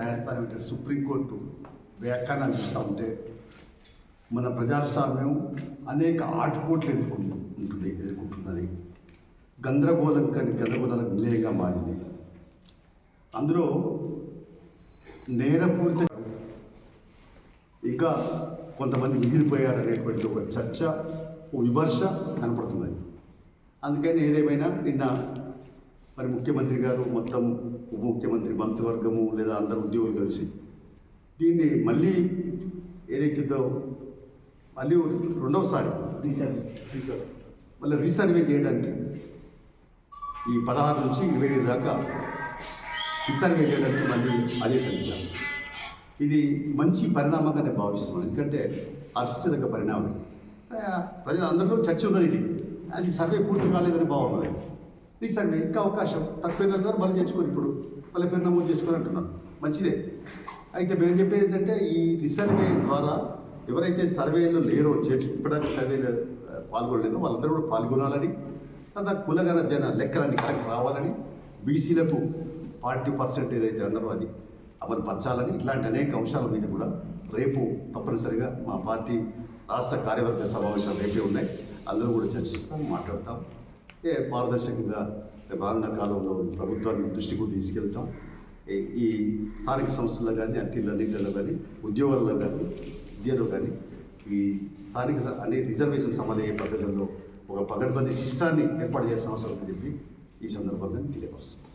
న్యాయస్థానం ఏంటంటే సుప్రీంకోర్టు వ్యాఖ్యానాలు ఇస్తూ ఉంటే మన ప్రజాస్వామ్యం అనేక ఆటుపోట్లు ఎదుర్కొంటు ఉంటుంది ఎదుర్కొంటున్నది గందరగోళం కానీ గందరగోళాలకు నిలయంగా మారింది. అందులో నేరపూరిత ఇంకా కొంతమంది మిగిలిపోయారనేటువంటి ఒక చర్చ విమర్శ కనపడుతున్నది. అందుకని ఏదేమైనా నిన్న మరి ముఖ్యమంత్రి గారు మొత్తం ఉప ముఖ్యమంత్రి మంత్రివర్గము లేదా అందరు ఉద్యోగులు కలిసి దీన్ని మళ్ళీ ఏదైతుందో మళ్ళీ రెండవసారి రీసర్వే. మళ్ళీ రీసర్వే చేయడానికి ఈ పదహారు నుంచి ఇరవై ఐదు దాకా రీసర్వే చేయడానికి మళ్ళీ ఆదేశించారు ఇది మంచి పరిణామంగా నేను భావిస్తున్నాను. ఎందుకంటే హర్షించదగ్గ పరిణామం. ప్రజలందరిలో చర్చ ఉన్నది ఇది. అది సర్వే పూర్తి కాలేదని బాగున్నది రీసెంట్గా ఇంకా అవకాశం. తక్కువ అన్నారు మళ్ళీ చేసుకొని ఇప్పుడు. మళ్ళీ పేరు నమోదు చేసుకొని అంటున్నారు. మంచిదే. అయితే మేము చెప్పేది ఏంటంటే ఈ రీసర్వే ద్వారా ఎవరైతే సర్వేలో లేరో చేర్చు ఇప్పటిదాకా సర్వేలో పాల్గొనలేదో వాళ్ళందరూ కూడా పాల్గొనాలని తర్వాత కులగన జన లెక్కలని కరెక్ట్ రావాలని బీసీలకు ఫార్టీ పర్సెంట్ ఏదైతే అన్నారో అది అమలు పరచాలని ఇట్లాంటి అనేక అంశాల మీద కూడా రేపు తప్పనిసరిగా మా పార్టీ రాష్ట్ర కార్యవర్గ సమావేశాలు రేపే ఉన్నాయి. అందరూ కూడా చర్చిస్తాం మాట్లాడతాం. ఏ పారదర్శకంగా రేపు రానున్న కాలంలో ప్రభుత్వాన్ని దృష్టికి తీసుకెళ్తాం. ఈ- ఈ స్థానిక సంస్థల్లో కానీ అన్నింటిలో కానీ ఉద్యోగాల్లో కానీ విద్యలో కానీ ఈ స్థానిక స- అనే రిజర్వేషన్ సమన్వయ పద్ధతుల్లో ఒక పగడ్బందీ శిష్టాన్ని ఏర్పాటు చేయాల్సిన అవసరం అని చెప్పి ఈ సందర్భంగా తెలియపరుస్తుంది